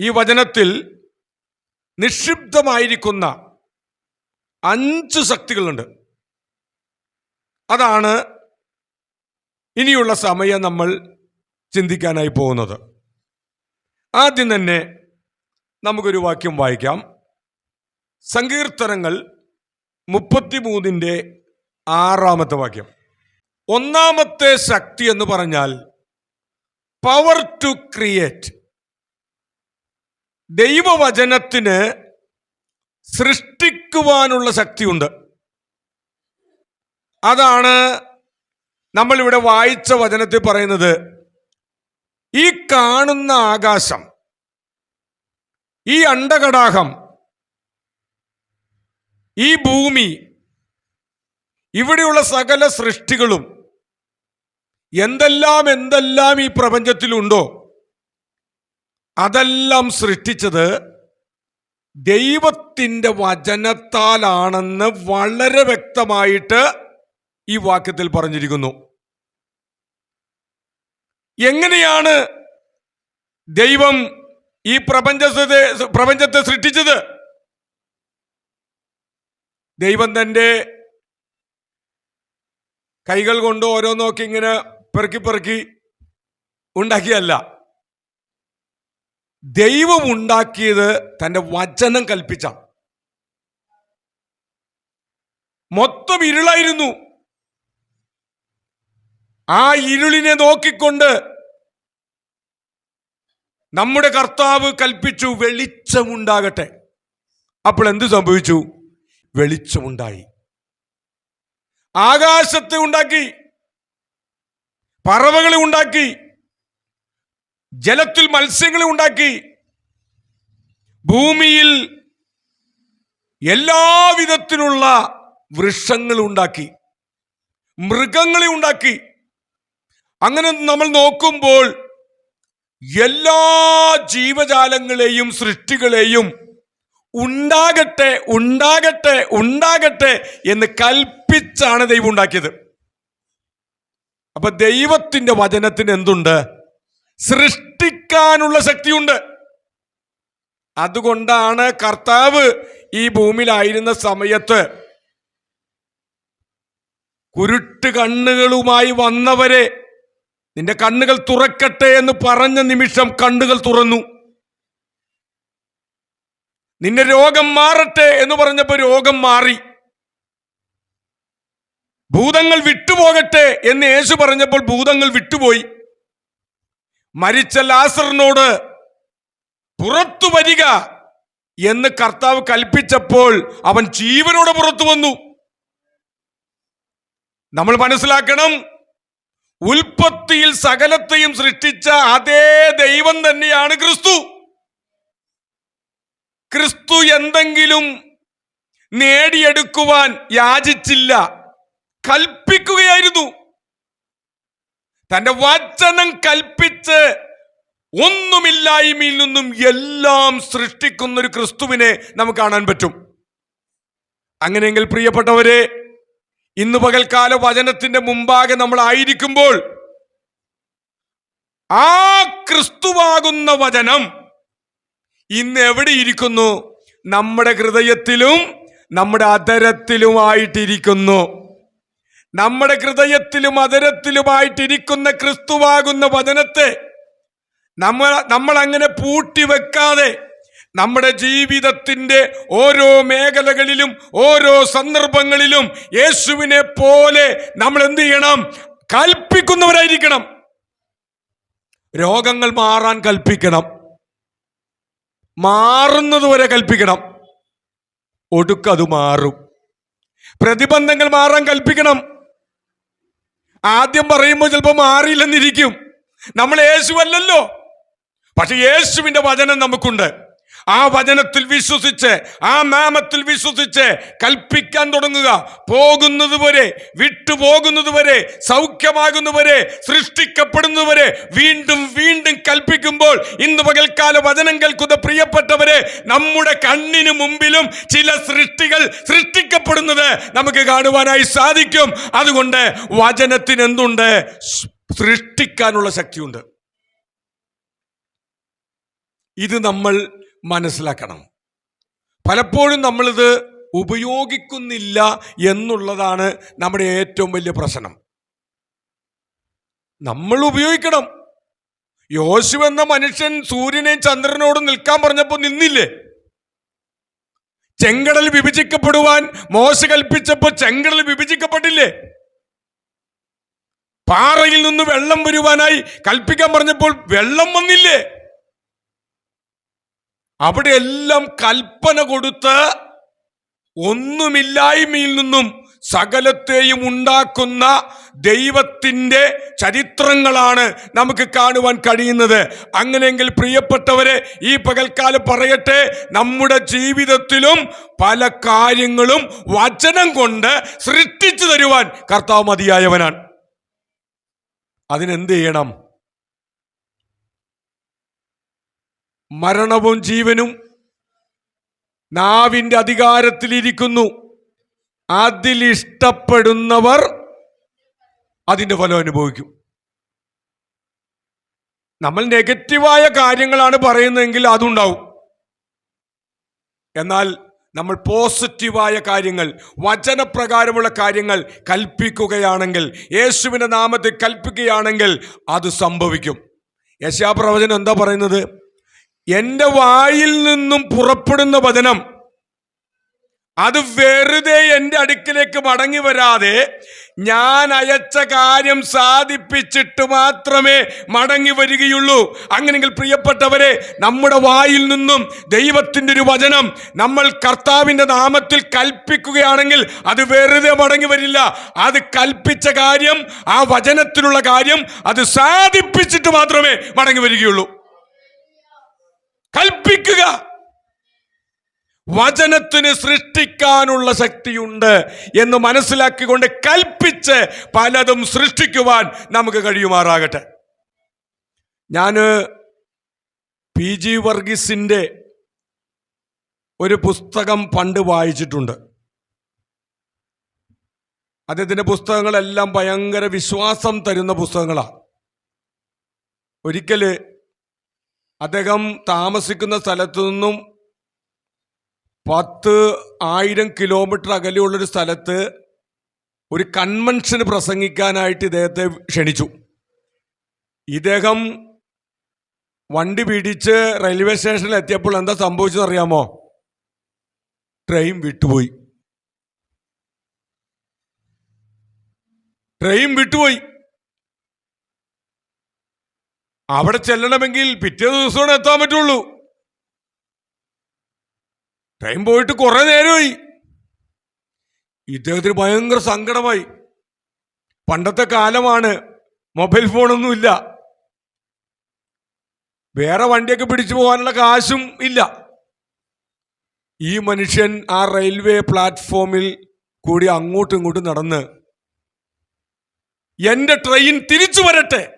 ഈ വചനത്തിൽ നിക്ഷിപ്തമായിരിക്കുന്ന അഞ്ച് ശക്തികളുണ്ട്. അതാണ് ഇനിയുള്ള സമയം നമ്മൾ ചിന്തിക്കാനായി പോകുന്നത്. ആദ്യം തന്നെ നമുക്കൊരു വാക്യം വായിക്കാം. സങ്കീർത്തനങ്ങൾ മുപ്പത്തിമൂന്നിന്റെ ആറാമത്തെ വാക്യം. ഒന്നാമത്തെ ശക്തി എന്ന് പറഞ്ഞാൽ പവർ ടു ക്രിയേറ്റ് ദൈവവചനത്തിന് സൃഷ്ടിക്കുവാനുള്ള ശക്തിയുണ്ട്. അതാണ് നമ്മളിവിടെ വായിച്ച വചനത്തിൽ പറയുന്നത്. ഈ കാണുന്ന ആകാശം ഈ അണ്ടകടാഹം ഈ ഭൂമി ഇവിടെയുള്ള സകല സൃഷ്ടികളും എന്തെല്ലാം എന്തെല്ലാം ഈ പ്രപഞ്ചത്തിലുണ്ടോ അതെല്ലാം സൃഷ്ടിച്ചത് ദൈവത്തിന്റെ വചനത്താലാണെന്ന് വളരെ വ്യക്തമായിട്ട് ഈ വാക്യത്തിൽ പറഞ്ഞിരിക്കുന്നു. എങ്ങനെയാണ് ദൈവം ഈ പ്രപഞ്ചത്തെ പ്രപഞ്ചത്തെ സൃഷ്ടിച്ചത്? ദൈവം തന്റെ കൈകൾ കൊണ്ട് ഓരോന്നൊക്കെ ഇങ്ങനെ പെറുക്കി പെറുക്കി ഉണ്ടാക്കിയല്ല ദൈവം ഉണ്ടാക്കിയത് തന്റെ വചനം കൽപ്പിച്ച മൊത്തം ഇരുളായിരുന്നു. ആ ഇരുളിനെ നോക്കിക്കൊണ്ട് നമ്മുടെ കർത്താവ് കൽപ്പിച്ചു വെളിച്ചമുണ്ടാകട്ടെ. അപ്പോൾ എന്ത് സംഭവിച്ചു? വെളിച്ചമുണ്ടായി. ആകാശത്തെ ഉണ്ടാക്കി. പറവകളെ ഉണ്ടാക്കി. ജലത്തിൽ മത്സ്യങ്ങളെ ഉണ്ടാക്കി. ഭൂമിയിൽ എല്ലാവിധത്തിലുള്ള വൃക്ഷങ്ങൾ ഉണ്ടാക്കി. മൃഗങ്ങളെ ഉണ്ടാക്കി. അങ്ങനെ നമ്മൾ നോക്കുമ്പോൾ എല്ലാ ജീവജാലങ്ങളെയും സൃഷ്ടികളെയും ഉണ്ടാകട്ടെ ഉണ്ടാകട്ടെ ഉണ്ടാകട്ടെ എന്ന് കൽപ്പിച്ചാണ് ദൈവം ഉണ്ടാക്കിയത്. അപ്പൊ ദൈവത്തിന്റെ വചനത്തിന് എന്തുണ്ട്? സൃഷ്ടിക്കാനുള്ള ശക്തിയുണ്ട്. അതുകൊണ്ടാണ് കർത്താവ് ഈ ഭൂമിയിലായിരുന്ന സമയത്ത് കുരുട്ട് കണ്ണുകളുമായി വന്നവരെ നിന്റെ കണ്ണുകൾ തുറക്കട്ടെ എന്ന് പറഞ്ഞ നിമിഷം കണ്ണുകൾ തുറന്നു. നിന്റെ രോഗം മാറട്ടെ എന്ന് പറഞ്ഞപ്പോൾ രോഗം മാറി. ഭൂതങ്ങൾ വിട്ടുപോകട്ടെ എന്ന് യേശു പറഞ്ഞപ്പോൾ ഭൂതങ്ങൾ വിട്ടുപോയി. മരിച്ച ലാസറിനോട് പുറത്തു വരിക എന്ന് കർത്താവ് കൽപ്പിച്ചപ്പോൾ അവൻ ജീവനോടെ പുറത്തു വന്നു. നമ്മൾ മനസ്സിലാക്കണം ഉൽപ്പത്തിയിൽ സകലത്തെയും സൃഷ്ടിച്ച അതേ ദൈവം തന്നെയാണ് ക്രിസ്തു. ക്രിസ്തു എന്തെങ്കിലും നേടിയെടുക്കുവാൻ യാചിച്ചില്ല കൽപ്പിക്കുകയായിരുന്നു. തന്റെ വചനം കൽപ്പിച്ച് ഒന്നുമില്ലായ്മയിൽ നിന്നും എല്ലാം സൃഷ്ടിക്കുന്ന ഒരു ക്രിസ്തുവിനെ നമുക്ക് കാണാൻ പറ്റും. അങ്ങനെയെങ്കിൽ പ്രിയപ്പെട്ടവരെ ഇന്ന് പകൽക്കാല വചനത്തിന്റെ മുമ്പാകെ നമ്മൾ ആയിരിക്കുമ്പോൾ ആ ക്രിസ്തുവാകുന്ന വചനം ഇന്ന് എവിടെ ഇരിക്കുന്നു? നമ്മുടെ ഹൃദയത്തിലും നമ്മുടെ അതരത്തിലുമായിട്ടിരിക്കുന്നു നമ്മുടെ ഹൃദയത്തിലും അതരത്തിലുമായിട്ടിരിക്കുന്ന ക്രിസ്തുവാകുന്ന വചനത്തെ നമ്മൾ നമ്മൾ അങ്ങനെ പൂട്ടിവെക്കാതെ നമ്മുടെ ജീവിതത്തിന്റെ ഓരോ മേഖലകളിലും ഓരോ സന്ദർഭങ്ങളിലും യേശുവിനെ പോലെ നമ്മൾ എന്ത് ചെയ്യണം? കൽപ്പിക്കുന്നവരായിരിക്കണം. രോഗങ്ങൾ മാറാൻ കൽപ്പിക്കണം. മാറുന്നത് വരെ കൽപ്പിക്കണം. ഒടുക്കത് മാറും. പ്രതിബന്ധങ്ങൾ മാറാൻ കൽപ്പിക്കണം. ആദ്യം പറയുമ്പോൾ ചിലപ്പോൾ മാറിയില്ലെന്നിരിക്കും. നമ്മൾ യേശു അല്ലല്ലോ. പക്ഷെ യേശുവിന്റെ വചനം നമുക്കുണ്ട്. ആ വചനത്തിൽ വിശ്വസിച്ച് ആ നാമത്തിൽ വിശ്വസിച്ച് കൽപ്പിക്കാൻ തുടങ്ങുക. പോകുന്നത് വരെ വിട്ടുപോകുന്നത് വരെ സൗഖ്യമാകുന്നവരെ സൃഷ്ടിക്കപ്പെടുന്നവരെ വീണ്ടും വീണ്ടും കൽപ്പിക്കുമ്പോൾ ഇന്ന് പകൽക്കാല വചനം കേൾക്കുന്ന പ്രിയപ്പെട്ടവരെ നമ്മുടെ കണ്ണിന് മുമ്പിലും ചില സൃഷ്ടികൾ സൃഷ്ടിക്കപ്പെടുന്നത് നമുക്ക് കാണുവാനായി സാധിക്കും. അതുകൊണ്ട് വചനത്തിന് എന്തുണ്ട്? സൃഷ്ടിക്കാനുള്ള ശക്തിയുണ്ട്. ഇത് നമ്മൾ മനസ്സിലാക്കണം. പലപ്പോഴും നമ്മളിത് ഉപയോഗിക്കുന്നില്ല എന്നുള്ളതാണ് നമ്മുടെ ഏറ്റവും വലിയ പ്രശ്നം. നമ്മൾ ഉപയോഗിക്കണം. യോശു എന്ന മനുഷ്യൻ സൂര്യനെയും ചന്ദ്രനോടും നിൽക്കാൻ പറഞ്ഞപ്പോൾ നിന്നില്ലേ? ചെങ്കടൽ വിഭജിക്കപ്പെടുവാൻ മോശ കൽപ്പിച്ചപ്പോൾ ചെങ്കടൽ വിഭജിക്കപ്പെട്ടില്ലേ? പാറയിൽ നിന്ന് വെള്ളം വരുവാനായി കൽപ്പിക്കാൻ പറഞ്ഞപ്പോൾ വെള്ളം വന്നില്ലേ? അവിടെ എല്ലാം കൽപ്പന കൊടുത്ത് ഒന്നുമില്ലായ്മയിൽ നിന്നും സകലത്തെയും ഉണ്ടാക്കുന്ന ദൈവത്തിന്റെ ചരിത്രങ്ങളാണ് നമുക്ക് കാണുവാൻ കഴിയുന്നത്. അങ്ങനെയെങ്കിൽ പ്രിയപ്പെട്ടവരെ ഈ പകൽക്കാലം പറയട്ടെ നമ്മുടെ ജീവിതത്തിലും പല കാര്യങ്ങളും വചനം കൊണ്ട് സൃഷ്ടിച്ചു തരുവാൻ കർത്താവ് മതിയായവനാണ്. അതിനെന്ത് ചെയ്യണം? മരണവും ജീവനും നാവിന്റെ അധികാരത്തിലിരിക്കുന്നു. അതിലിഷ്ടപ്പെടുന്നവർ അതിന്റെ ഫലം അനുഭവിക്കും. നമ്മൾ നെഗറ്റീവായ കാര്യങ്ങളാണ് പറയുന്നതെങ്കിൽ അതുണ്ടാവും. എന്നാൽ നമ്മൾ പോസിറ്റീവായ കാര്യങ്ങൾ വചനപ്രകാരമുള്ള കാര്യങ്ങൾ കൽപ്പിക്കുകയാണെങ്കിൽ യേശുവിന്റെ നാമത്തിൽ കൽപ്പിക്കുകയാണെങ്കിൽ അത് സംഭവിക്കും. യശാപ്രവചനം എന്താ പറയുന്നത്? എന്റെ വായിൽ നിന്നും പുറപ്പെടുന്ന വചനം. അത് വെറുതെ എന്റെ അടുക്കിലേക്ക് മടങ്ങി വരാതെ ഞാൻ അയച്ച കാര്യം സാധിപ്പിച്ചിട്ട് മാത്രമേ മടങ്ങി വരികയുള്ളൂ. അങ്ങനെങ്കിൽ പ്രിയപ്പെട്ടവരെ നമ്മുടെ വായിൽ നിന്നും ദൈവത്തിന്റെ ഒരു വചനം നമ്മൾ കർത്താവിന്റെ നാമത്തിൽ കൽപ്പിക്കുകയാണെങ്കിൽ അത് വെറുതെ മടങ്ങി വരില്ല. അത് കൽപ്പിച്ച കാര്യം ആ വചനത്തിലുള്ള കാര്യം അത് സാധിപ്പിച്ചിട്ട് മാത്രമേ മടങ്ങി വരികയുള്ളൂ. കൽപ്പിക്കുക. വചനത്തിന് സൃഷ്ടിക്കാനുള്ള ശക്തിയുണ്ട് എന്ന് മനസ്സിലാക്കിക്കൊണ്ട് കൽപ്പിച്ച് പലതും സൃഷ്ടിക്കുവാൻ നമുക്ക് കഴിയുമാറാകട്ടെ. ഞാൻ പി ജി വർഗീസിന്റെ ഒരു പുസ്തകം പണ്ട് വായിച്ചിട്ടുണ്ട്. അദ്ദേഹത്തിന്റെ പുസ്തകങ്ങളെല്ലാം ഭയങ്കര വിശ്വാസം തരുന്ന പുസ്തകങ്ങളാണ് ഒരിക്കൽ അദ്ദേഹം താമസിക്കുന്ന സ്ഥലത്തു നിന്നും പത്ത് ആയിരം കിലോമീറ്റർ അകലെയുള്ളൊരു സ്ഥലത്ത് ഒരു കൺവെൻഷന് പ്രസംഗിക്കാനായിട്ട് ഇദ്ദേഹത്തെ ക്ഷണിച്ചു. ഇദ്ദേഹം വണ്ടി പിടിച്ച് റെയിൽവേ സ്റ്റേഷനിൽ എത്തിയപ്പോൾ എന്താ സംഭവിച്ചതെന്ന് അറിയാമോ ട്രെയിൻ വിട്ടുപോയി. ട്രെയിൻ വിട്ടുപോയി. അവിടെ ചെല്ലണമെങ്കിൽ പിറ്റേ ദിവസമാണ് എത്താൻ പറ്റുള്ളൂ. ടൈം പോയിട്ട് കുറെ നേരമായി. ഇദ്ദേഹത്തിന് ഭയങ്കര സങ്കടമായി. പണ്ടത്തെ കാലമാണ് മൊബൈൽ ഫോണൊന്നുമില്ല. വേറെ വണ്ടിയൊക്കെ പിടിച്ചു പോകാനുള്ള കാശും ഇല്ല. ഈ മനുഷ്യൻ ആ റെയിൽവേ പ്ലാറ്റ്ഫോമിൽ കൂടി അങ്ങോട്ടും ഇങ്ങോട്ടും നടന്ന് എന്റെ ട്രെയിൻ തിരിച്ചു വരട്ടെ!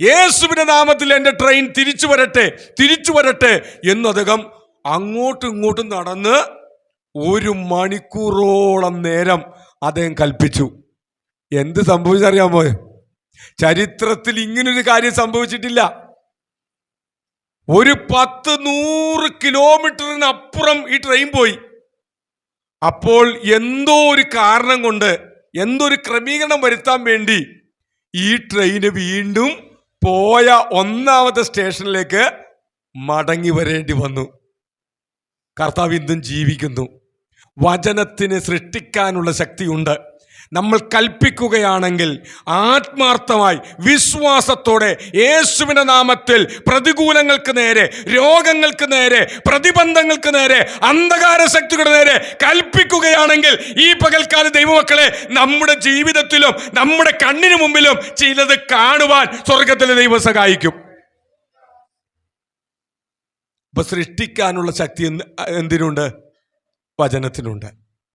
യേശുവിന്റെ നാമത്തിൽ എന്റെ ട്രെയിൻ തിരിച്ചു വരട്ടെ തിരിച്ചു വരട്ടെ എന്ന് അദ്ദേഹം അങ്ങോട്ടും ഇങ്ങോട്ടും നടന്ന് ഒരു മണിക്കൂറോളം നേരം അദ്ദേഹം കൽപ്പിച്ചു. എന്ത് സംഭവിച്ചറിയാമോ ചരിത്രത്തിൽ ഇങ്ങനൊരു കാര്യം സംഭവിച്ചിട്ടില്ല. ഒരു പത്ത് നൂറ് കിലോമീറ്ററിനപ്പുറം ഈ ട്രെയിൻ പോയി. അപ്പോൾ എന്തോ ഒരു കാരണം കൊണ്ട് എന്തോ ഒരു ക്രമീകരണം വരുത്താൻ വേണ്ടി ഈ ട്രെയിന് വീണ്ടും പോയ ഒന്നാമത്തെ സ്റ്റേഷനിലേക്ക് മടങ്ങി വരേണ്ടി വന്നു. കർത്താവ് ഇന്നും ജീവിക്കുന്നു. വചനത്തിന് സൃഷ്ടിക്കാനുള്ള ശക്തിയുണ്ട്. നമ്മൾ കൽപ്പിക്കുകയാണെങ്കിൽ ആത്മാർത്ഥമായി വിശ്വാസത്തോടെ യേശുവിന്റെ നാമത്തിൽ പ്രതികൂലങ്ങൾക്ക് നേരെ രോഗങ്ങൾക്ക് നേരെ പ്രതിബന്ധങ്ങൾക്ക് നേരെ അന്ധകാര ശക്തികളുടെ നേരെ കൽപ്പിക്കുകയാണെങ്കിൽ ഈ പകൽക്കാല ദൈവമക്കളെ നമ്മുടെ ജീവിതത്തിലും നമ്മുടെ കണ്ണിന് മുമ്പിലും ചിലത് കാണുവാൻ സ്വർഗത്തിലെ ദൈവം സഹായിക്കും. സൃഷ്ടിക്കാനുള്ള ശക്തി എന്തിനുണ്ട്? വചനത്തിനുണ്ട്.